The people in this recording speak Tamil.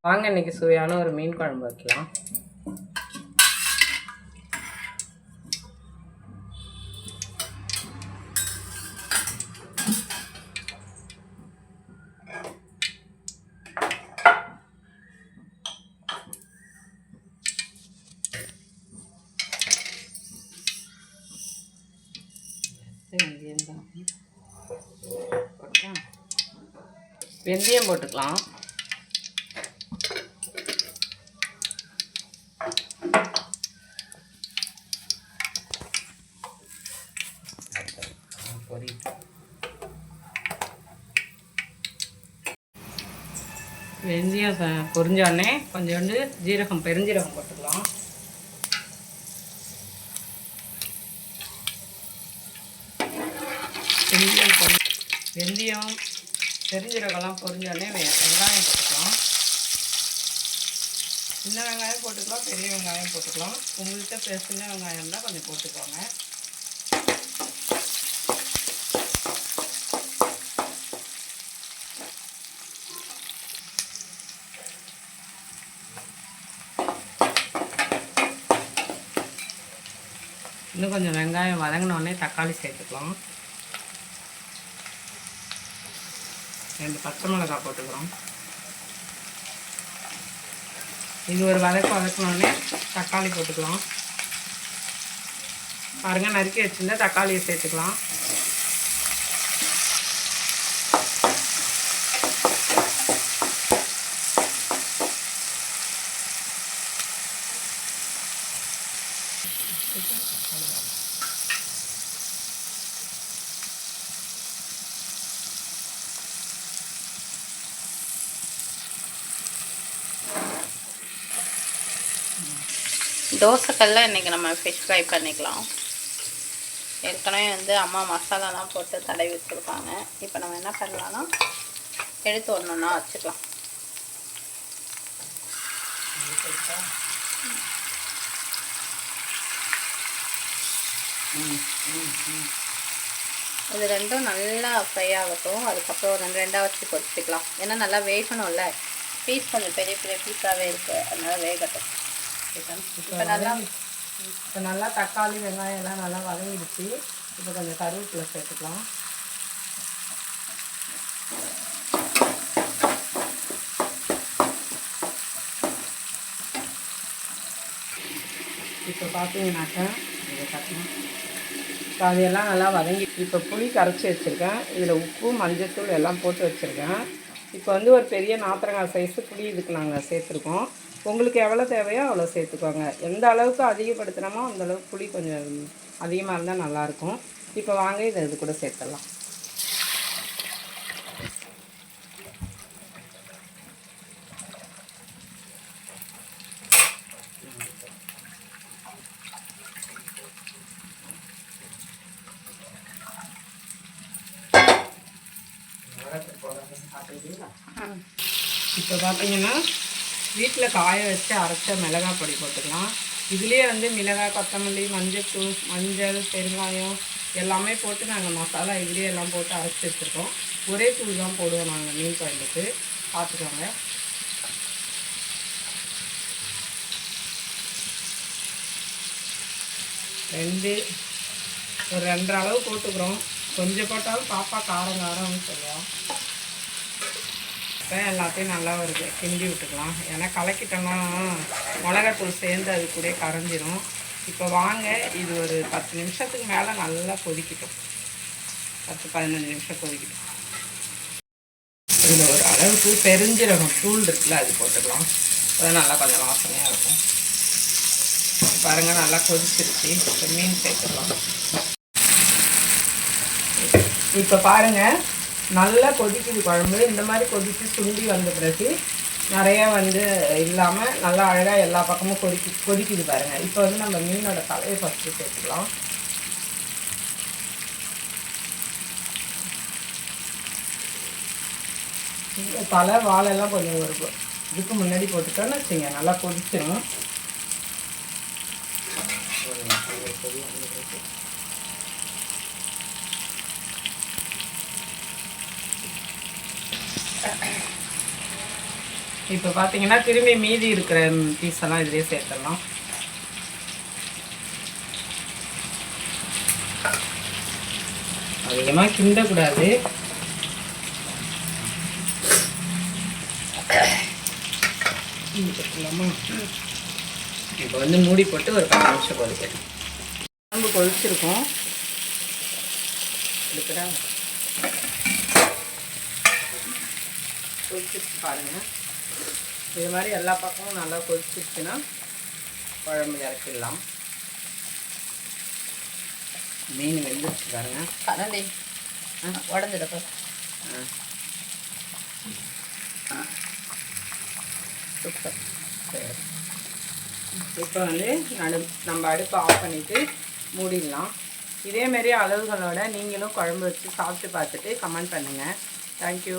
வாங்க இன்னைக்கு சுவையான ஒரு மீன் குழம்பு வைக்கலாம்? வெந்தயம் போட்டுக்கலாம் பொரி வெந்தயம் பொரிஞ்சோடனே கொஞ்சோண்டு ஜீரகம் பெருஞ்சீரகம் போட்டுக்கலாம். வெந்தயம் பொரி வெந்தயம் பெருஞ்சீரகம்லாம் பொரிஞ்சோடனே வெ- வெங்காயம் போட்டுக்கலாம். சின்ன வெங்காயம் போட்டுக்கலாம் பெரிய வெங்காயம் போட்டுக்கலாம். உங்கள்கிட்ட சின்ன வெங்காயம் இருந்தால் கொஞ்சம் போட்டுக்கோங்க. இன்னும் கொஞ்சம் வெங்காயம் வதங்கினோடனே தக்காளி சேர்த்துக்கலாம். ரெண்டு பச்சை மிளகாய் போட்டுக்கிறோம். இது ஒரு வதக்கு வதக்கினோடனே தக்காளி போட்டுக்கலாம். பாருங்கள் நறுக்கி வச்சிருந்தா தக்காளியை சேர்த்துக்கலாம். தோசைக்கல்ல இன்றைக்கி நம்ம ஃபிஷ் ஃப்ரை பண்ணிக்கலாம். ஏற்கனவே வந்து அம்மா மசாலாலாம் போட்டு தடவி வச்சுருப்பாங்க. இப்போ நம்ம என்ன பண்ணலாம்னா எடுத்து ஒன்று ஒன்றா வச்சுக்கலாம் இது ரெண்டும் நல்லா ஃப்ரை ஆகட்டும். அதுக்கப்புறம் ரெண்டு ரெண்டாக வச்சு ஏன்னா நல்லா வேகணும்ல. பீஸ் கொஞ்சம் பெரிய பெரிய பீஸாகவே இருக்குது அதனால் வேகட்டும். இப்போ நல்லா இப்போ நல்லா தக்காளி வெங்காயம் எல்லாம் நல்லா வதங்கிடுச்சு. இப்போ கொஞ்சம் கருவேப்பிலை சேர்த்துக்கலாம். இப்போ பார்த்தீங்கன்னாக்கா இதை இப்போ அதையெல்லாம் நல்லா வதங்கி இப்போ புளி கரைச்சி வச்சுருக்கேன். இதில் உப்பு மஞ்சத்தூள் எல்லாம் போட்டு வச்சுருக்கேன். இப்போ வந்து ஒரு பெரிய நாத்திரங்காய் சைஸு புளி இதுக்கு நாங்கள் சேர்த்துருக்கோம். உங்களுக்கு எவ்வளோ தேவையோ அவ்வளோ சேர்த்துக்கோங்க. எந்த அளவுக்கு அதிகப்படுத்தினோமோ அந்தளவுக்கு புளி கொஞ்சம் அதிகமாக இருந்தால் நல்லாயிருக்கும் இப்போ வாங்க இதை இது கூட சேர்த்துடலாம். இப்போ பார்த்தீங்கன்னா வீட்டில் காய வச்சு அரைச்ச மிளகாய் பொடி போட்டுக்கலாம் இதுலேயே வந்து மிளகாய் கொத்தமல்லி மஞ்சத்தூள் மஞ்சள் பெருங்காயம் எல்லாமே போட்டு நாங்கள் மசாலா இதுலேயே எல்லாம் போட்டு அரைச்சி வச்சுருக்கோம் ஒரே தூள் தான் போடுவோம் நாங்கள் மீன் குழம்புக்கு பார்த்துக்கோங்க ரெண்டு ஒரு ரெண்டரை அளவு போட்டுக்கிறோம் கொஞ்சம் போட்டாலும் பாப்பா காரம் காரம்னு சொல்லுவோம் இப்போ எல்லாத்தையும் நல்லா ஒரு கிண்டி விட்டுக்கலாம். ஏன்னா கலக்கிட்டோம்னா மிளகாத்தூள் சேர்ந்து அது கூட கரைஞ்சிரும். இப்போ வாங்க இது ஒரு பத்து நிமிஷத்துக்கு மேலே நல்லா கொதிக்கட்டும். பத்து பதினஞ்சு நிமிஷம் கொதிக்கட்டும். இதில் ஒரு அளவுக்கு பெருஞ்சீரகம் தூள் இருக்குல்ல அது போட்டுக்கலாம். அது நல்லா கொஞ்சம் வாசனையாக இருக்கும். பாருங்க நல்லா கொதிச்சிருச்சு. இப்போ மீன் சேர்த்துக்கலாம். இப்போ பாருங்க நல்லா கொதிக்குது குழம்பு. இந்த மாதிரி கொதித்து சுண்டி வந்த பிறகு நிறையா வந்து இல்லாமல் நல்லா அழகாக எல்லா பக்கமும் கொதிக்கு கொதிக்குது பாருங்கள் இப்போ வந்து நம்ம மீனோட தலையை ஃபஸ்ட்டு சேர்த்துக்கலாம். தலை வாழெல்லாம் கொஞ்சம் ஒரு இதுக்கு முன்னாடி போட்டுட்டோன்னு வச்சுங்க நல்லா கொதிச்சிடும் இப்போ பார்த்தீங்கன்னா திரும்பி மீதி இருக்கிற பீஸ் எல்லாம் இதுலேயே சேர்த்துடலாம். அதிகமாக கிண்டக்கூடாது? இப்போ வந்து மூடி போட்டு ஒரு பத்து நிமிஷம் கொதிக்கணும் குழம்பு கொதிச்சிருக்கோம். எடுக்கிறா கொதிச்சிருச்சு பாருங்கள் இது மாதிரி எல்லா பக்கமும் நல்லா கொதிச்சிருச்சுன்னா குழம்பு இறக்கிடலாம். மீன் வெந்துருச்சு பாருங்க. கரண்டி உடஞ்சிடப்போ ஆ? சூப்பர். சரி. இப்போ வந்து நடு நம்ம அடுப்பை ஆஃப் பண்ணிவிட்டு மூடிடலாம். இதேமாரி அளவுகளோட நீங்களும் குழம்பு வச்சு சாப்பிட்டு பார்த்துட்டு கமெண்ட் பண்ணுங்கள் தேங்க்யூ